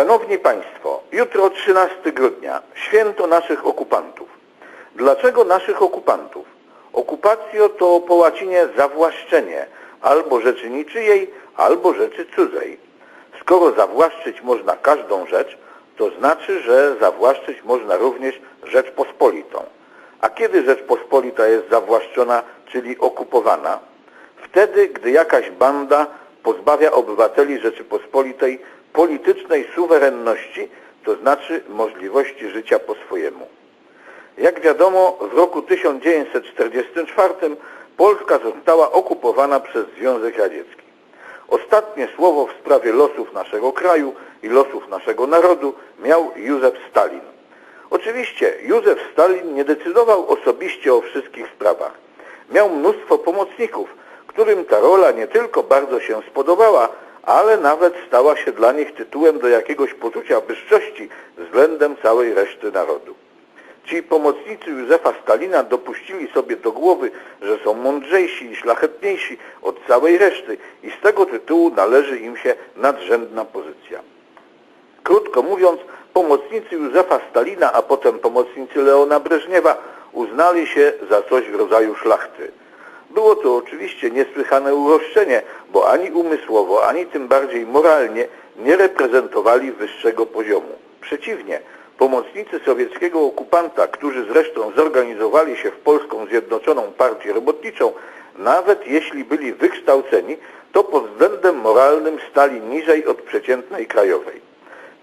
Szanowni Państwo, jutro 13 grudnia, święto naszych okupantów. Dlaczego naszych okupantów? Okupacjo to po łacinie zawłaszczenie albo rzeczy niczyjej, albo rzeczy cudzej. Skoro zawłaszczyć można każdą rzecz, to znaczy, że zawłaszczyć można również Rzeczpospolitą. A kiedy Rzeczpospolita jest zawłaszczona, czyli okupowana? Wtedy, gdy jakaś banda pozbawia obywateli Rzeczypospolitej politycznej suwerenności, to znaczy możliwości życia po swojemu. Jak wiadomo, w roku 1944 Polska została okupowana przez Związek Radziecki. Ostatnie słowo w sprawie losów naszego kraju i losów naszego narodu miał Józef Stalin. Oczywiście Józef Stalin nie decydował osobiście o wszystkich sprawach. Miał mnóstwo pomocników, którym ta rola nie tylko bardzo się spodobała, ale nawet stała się dla nich tytułem do jakiegoś poczucia wyższości względem całej reszty narodu. Ci pomocnicy Józefa Stalina dopuścili sobie do głowy, że są mądrzejsi i szlachetniejsi od całej reszty i z tego tytułu należy im się nadrzędna pozycja. Krótko mówiąc, pomocnicy Józefa Stalina, a potem pomocnicy Leona Breżniewa uznali się za coś w rodzaju szlachty. Było to oczywiście niesłychane uroszczenie, bo ani umysłowo, ani tym bardziej moralnie nie reprezentowali wyższego poziomu. Przeciwnie, pomocnicy sowieckiego okupanta, którzy zresztą zorganizowali się w Polską Zjednoczoną Partię Robotniczą, nawet jeśli byli wykształceni, to pod względem moralnym stali niżej od przeciętnej krajowej.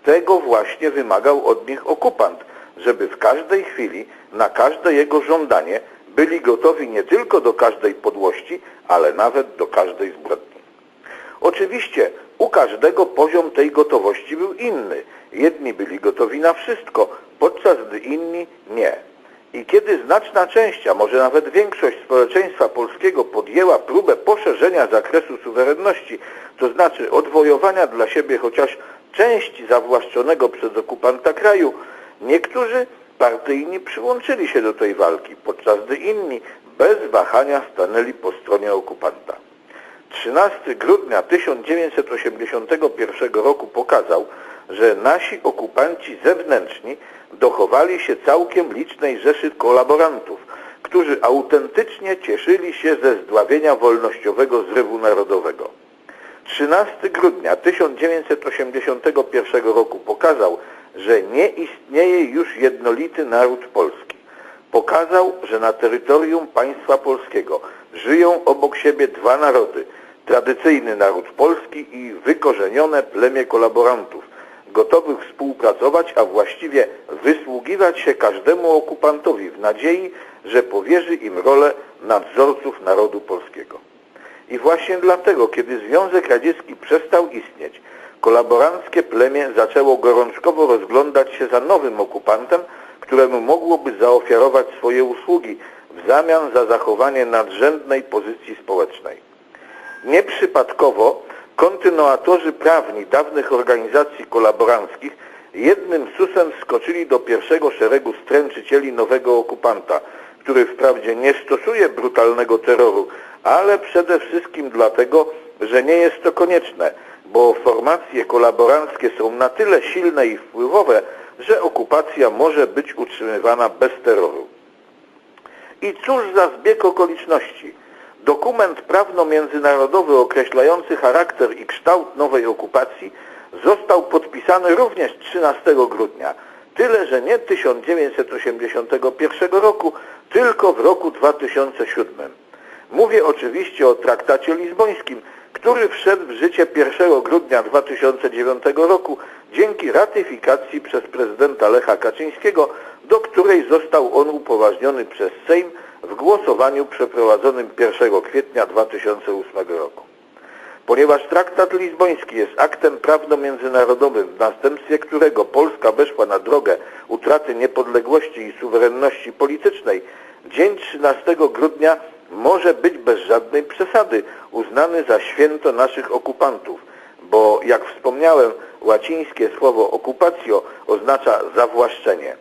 Tego właśnie wymagał od nich okupant, żeby w każdej chwili, na każde jego żądanie byli gotowi nie tylko do każdej podłości, ale nawet do każdej zbrodni. Oczywiście u każdego poziom tej gotowości był inny. Jedni byli gotowi na wszystko, podczas gdy inni nie. I kiedy znaczna część, a może nawet większość społeczeństwa polskiego podjęła próbę poszerzenia zakresu suwerenności, to znaczy odwojowania dla siebie chociaż części zawłaszczonego przez okupanta kraju, niektórzy partyjni przyłączyli się do tej walki, podczas gdy inni bez wahania stanęli po stronie okupanta. 13 grudnia 1981 roku pokazał, że nasi okupanci zewnętrzni dochowali się całkiem licznej rzeszy kolaborantów, którzy autentycznie cieszyli się ze zdławienia wolnościowego zrywu narodowego. 13 grudnia 1981 roku pokazał, że nie istnieje już jednolity naród polski. Pokazał, że na terytorium państwa polskiego żyją obok siebie dwa narody, tradycyjny naród polski i wykorzenione plemię kolaborantów, gotowych współpracować, a właściwie wysługiwać się każdemu okupantowi w nadziei, że powierzy im rolę nadzorców narodu polskiego. I właśnie dlatego, kiedy Związek Radziecki przestał istnieć, kolaboranckie plemię zaczęło gorączkowo rozglądać się za nowym okupantem, któremu mogłoby zaofiarować swoje usługi w zamian za zachowanie nadrzędnej pozycji społecznej. Nieprzypadkowo kontynuatorzy prawni dawnych organizacji kolaboranckich jednym susem wskoczyli do pierwszego szeregu stręczycieli nowego okupanta, który wprawdzie nie stosuje brutalnego terroru, ale przede wszystkim dlatego, że nie jest to konieczne, bo formacje kolaboranckie są na tyle silne i wpływowe, że okupacja może być utrzymywana bez terroru. I cóż za zbieg okoliczności? Dokument prawno-międzynarodowy określający charakter i kształt nowej okupacji został podpisany również 13 grudnia, tyle że nie 1981 roku, tylko w roku 2007. Mówię oczywiście o traktacie lizbońskim, który wszedł w życie 1 grudnia 2009 roku dzięki ratyfikacji przez prezydenta Lecha Kaczyńskiego, do której został on upoważniony przez Sejm w głosowaniu przeprowadzonym 1 kwietnia 2008 roku. Ponieważ traktat lizboński jest aktem prawno-międzynarodowym, w następstwie którego Polska weszła na drogę utraty niepodległości i suwerenności politycznej, dzień 13 grudnia może być bez żadnej przesady uznany za święto naszych okupantów, bo jak wspomniałem, łacińskie słowo occupatio oznacza zawłaszczenie.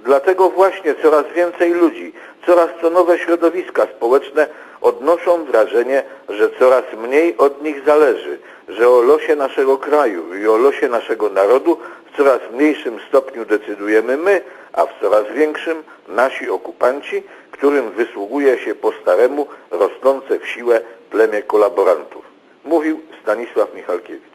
Dlatego właśnie coraz więcej ludzi, coraz to nowe środowiska społeczne odnoszą wrażenie, że coraz mniej od nich zależy, że o losie naszego kraju i o losie naszego narodu w coraz mniejszym stopniu decydujemy my, a w coraz większym nasi okupanci, którym wysługuje się po staremu rosnące w siłę plemię kolaborantów. Mówił Stanisław Michalkiewicz.